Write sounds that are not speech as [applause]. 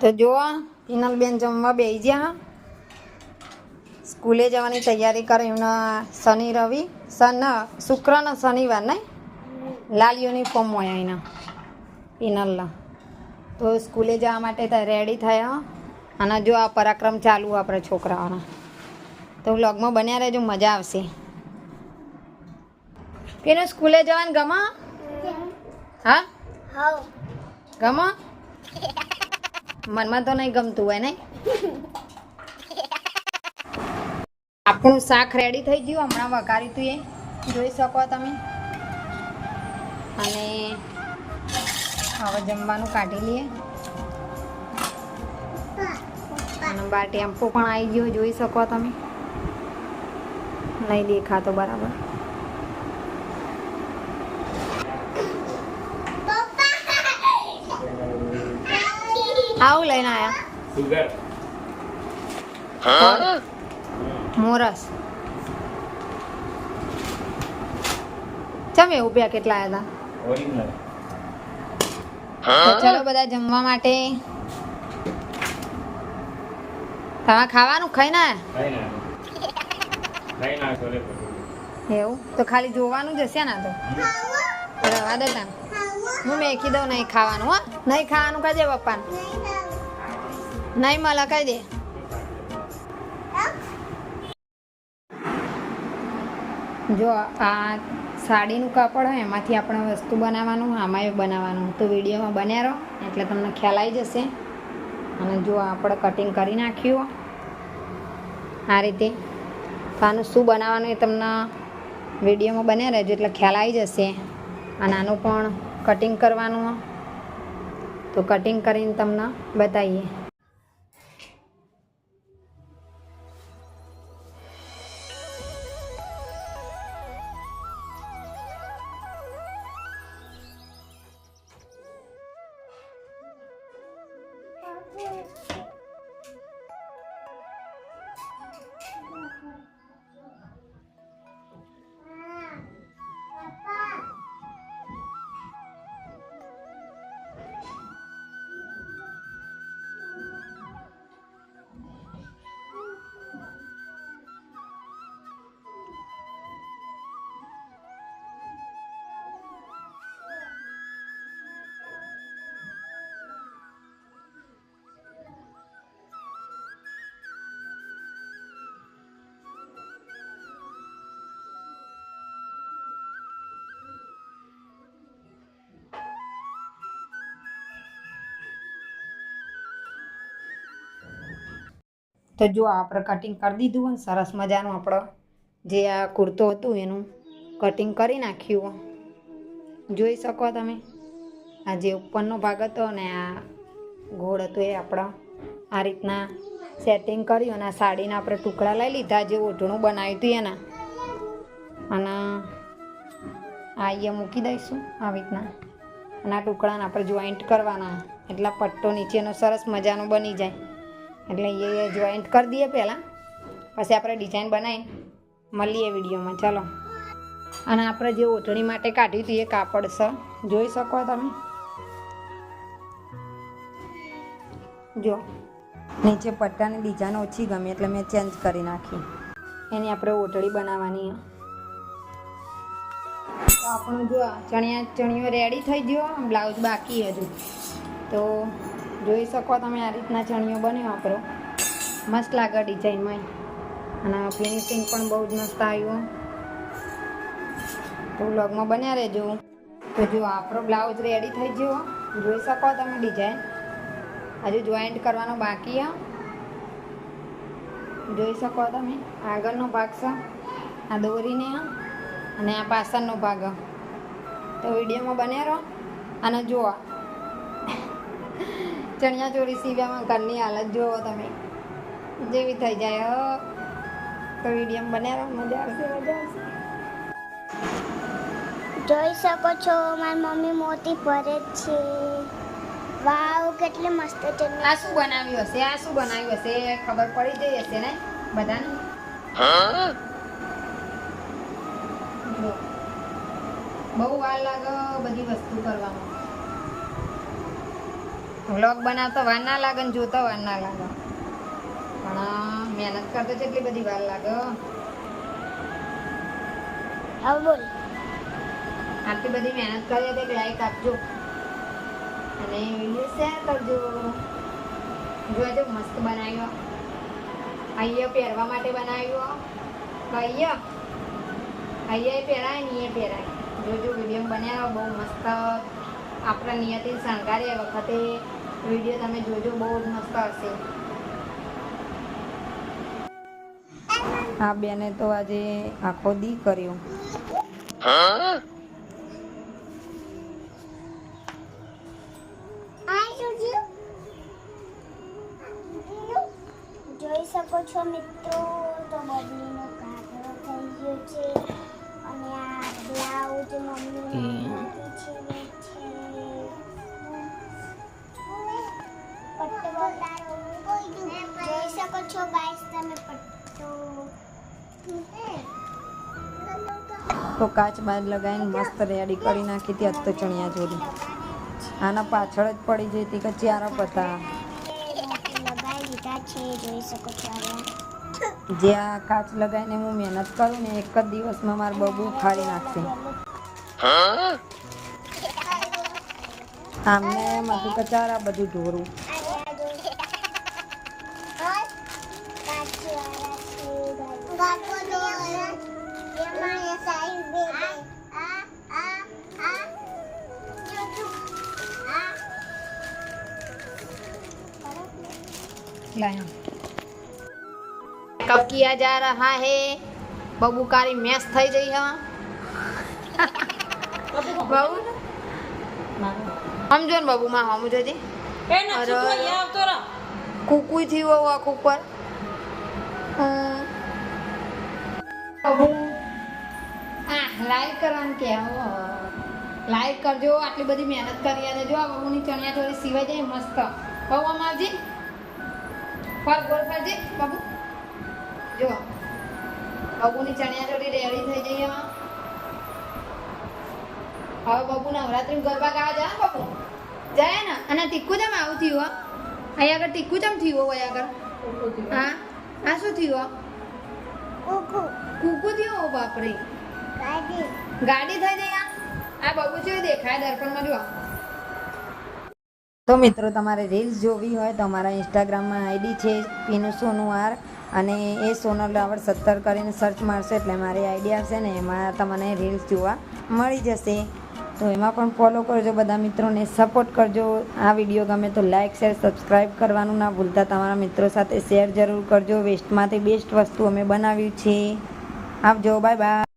તો જો હિનલબેન જમવા બે ગયા. સ્કૂલે જવાની તૈયારી કરે એમના શનિ રવિ. સન શુક્ર ને શનિવાર નહીં લાલ યુનિફોર્મ હોય એના પિનલના તો સ્કૂલે જવા માટે રેડી થયા અને જો આ પરાક્રમ ચાલુ આપણે છોકરાઓના. તો વ્લોગમાં બન્યા રહેજો મજા આવશે. પેલું સ્કૂલે જવાનું ગમા? હા? ગમો? [laughs] મનમાં તો નહીં ગમતું હોય નહીં આપણું શાક રેડી થઈ ગયું, હમણાં વઘારી તું એ. જોઈ શકો તમે. અને હવે જમવાનું કાઢી લઈએ. અને બાર ટેમ્પો પણ આવી ગયો, જોઈ શકો તમે. નહીં દેખાતો બરાબર. આવું લઈને આયા. સુગર. મોરસ. ચમ ઉભ્યા કેટલા હતા તો? ચલો બધા જમવા માટે. તમે ખાવાનું ખાઈ ના એવું? તો ખાલી જોવાનું જ હશે ને તો? રવા દે તમે. હું મેખી દઉં નહીં ખાવાનું હો. નહીં ખાવાનું કહેજે પપ્પાને. નહીં મળે કહી દે. જો, આ સાડીનું કાપડ હોય, એમાંથી આપણે વસ્તુ બનાવવાનું, આમાં બનાવવાનું. તો વિડીયોમાં બન્યા રહો, એટલે તમને ખ્યાલ આવી જશે. અને જો, આપણે કટિંગ કરી નાખ્યું. આ રીતે. તો આનું શું બનાવવાનું એ તમને વિડીયોમાં બન્યા રહેજો, એટલે ખ્યાલ આવી જશે. અને આનું પણ કટિંગ કરવાનું. તો કટિંગ કરીને તમને બતાવીએ. તો જો આપણે કટિંગ કરી દીધું હોય ને, સરસ મજાનું આપણો જે આ કુર્તો હતું એનું કટિંગ કરી નાખ્યું જોઈ શકો તમે, આ જે ઉપરનો ભાગ હતો ને, આ ગોળ હતો એ આપણો આ રીતના સેટિંગ કર્યું અને આ સાડીના આપણે ટુકડા લઈ લીધા જે ઓઢણું બનાવ્યું હતું એના. અને આ અહીંયા મૂકી દઈશું આવી રીતના. અને આ ટુકડાને આપણે જોઈન્ટ કરવાના, એટલા પટ્ટો નીચેનો સરસ મજાનો બની જાય. એટલે એ જોઈન્ટ કરી દઈએ પહેલાં. પછી આપણે ડિઝાઇન બનાવી મળીએ વિડીયોમાં. ચાલો. અને આપણે જે ઓઢણી માટે કાઢ્યું હતું એ કાપડ છે. જોઈ શકો તમે? જો. નીચે પટ્ટાની ડિઝાઇન ઓછી ગમી એટલે મેં ચેન્જ કરી નાખી. એની આપણે ઓટળી બનાવવાની આપણું જો ચણિયા ચણિયો રેડી થઈ ગયો. બ્લાઉઝ બાકી હજુ. તો જોઈ શકો તમે આ રીતના ચણિયો બન્યો આપણો. મસ્ત લાગે ડિઝાઇનમાં અને ફિનિશિંગ પણ બહુ જ મસ્ત આવ્યું. તો વ્લોગમાં બન્યા રહેજો. તો જો આપણો બ્લાઉઝ રેડી થઈ ગયો. જોઈ શકો તમે ડિઝાઇન. હજુ જોઈન્ટ કરવાનો બાકી આ. જોઈ શકો તમે આગળનો ભાગ છે. આ દોરીને અને આ પાછળનો ભાગ. તો વિડીયોમાં બન્યા રહો. અને જુઓ ચણિયા ચોળી સીવ્યામાં ઘરની હાલત જુઓ તમે. જેવી થઈ જાય હો. તો વીડિયો બન્યા મજા આવશે મજા આવશે. જોઈ શકો છો મારી મમ્મી મોતી ભરે છે. વાવ કેટલી મસ્ત છે આ શું બનાવ્યું હશે? આ શું બનાવ્યું હશે? ખબર પડી જઈ હશે ને? બધાને. બહુ. વાર લાગે બધી વસ્તુ કરવામાં વ્લોગ બનાવતો વાર ના લાગે ને જોતો વાર ના લાગે. પણ મહેનત કરતો છે એટલી બધી વાર લાગે. બોલ. આટલી બધી મહેનત કરીએ તો એક લાઈક આપજો. અને વીડિયો શેર કરજો. જોજો મસ્ત બનાવ્યો. અહીંયા પહેરવા માટે બનાવ્યો. અહીંયા અહીંયા પહેરાય ને એ પહેરાય. જોજો વીડિયો બનાવ્યો બહુ મસ્ત. આપણા નિયતિ શણગારે વખતે વીડિયો તમે જોજો, બહુ જ મસ્ત હશે આ બેને તો આજે આખો દી કર્યો. જોઈ શકો છો મિત્રો, તો બબલીનો તો કાચ બાદ લગાવીને મસ્ત રેડી કરી નાખી હતી અત્તો ચણિયા ચોરી આના પાછળ જ પડી જઈ હતી કે ચારો પતા. જે આ કાચ લગાવીને હું મહેનત કરું ને એક જ દિવસમાં માર બબુ ફાડી નાખશે. આમને માથું કચારા બધું ઢોરું. कब किया जा रहा है बबू कारी मैच થઈ ગઈ હા બબુ સમજો ને બબુ માં હમ જોજે અરે. કુકુઈ થી वो आँख ऊपर हाँ। બબુ આ લાઈક કરવાનું કે લાઈક કરજો આટલી બધી મહેનત કરી અને જો આ બબુની ચણિયા ચોળી સિવાય જાય મસ્ત. બહુ અમારજી ફર ગોળ ફરજે બાબુ. જો બબુની ચણિયા ચોળી રેડી થઈ જઈએ હવે બબુ નવરાત્રી ગરબા ગાવા જાય બબુ. જાય ને અને ટીકું જેમ આવું થયું હો. અહીં આગળ ટીકું જેમ થયું હોય આગળ. હા? આ શું થયું કુકુ. થયું બાપરે. તો મિત્રો, તમારે રીલ્સ જોવી હોય તો અમારા ઇન્સ્ટાગ્રામમાં આઈડી છે, પીનું સોનું આર અને એ સોનલ રાવળ સત્તર કરીને સર્ચ મારશો એટલે મારી આઈડી આવશે ને એમાં તમને રીલ્સ જોવા મળી જશે. તો એમાં પણ ફોલો કરજો બધા મિત્રોને સપોર્ટ કરજો. આ વીડિયો ગમે તો લાઇક શેર સબસ્ક્રાઈબ કરવાનું ના ભૂલતા. તમારા મિત્રો સાથે શેર જરૂર કરજો. વેસ્ટમાંથી બેસ્ટ વસ્તુ અમે બનાવ્યું છે. આવજો બાય બાય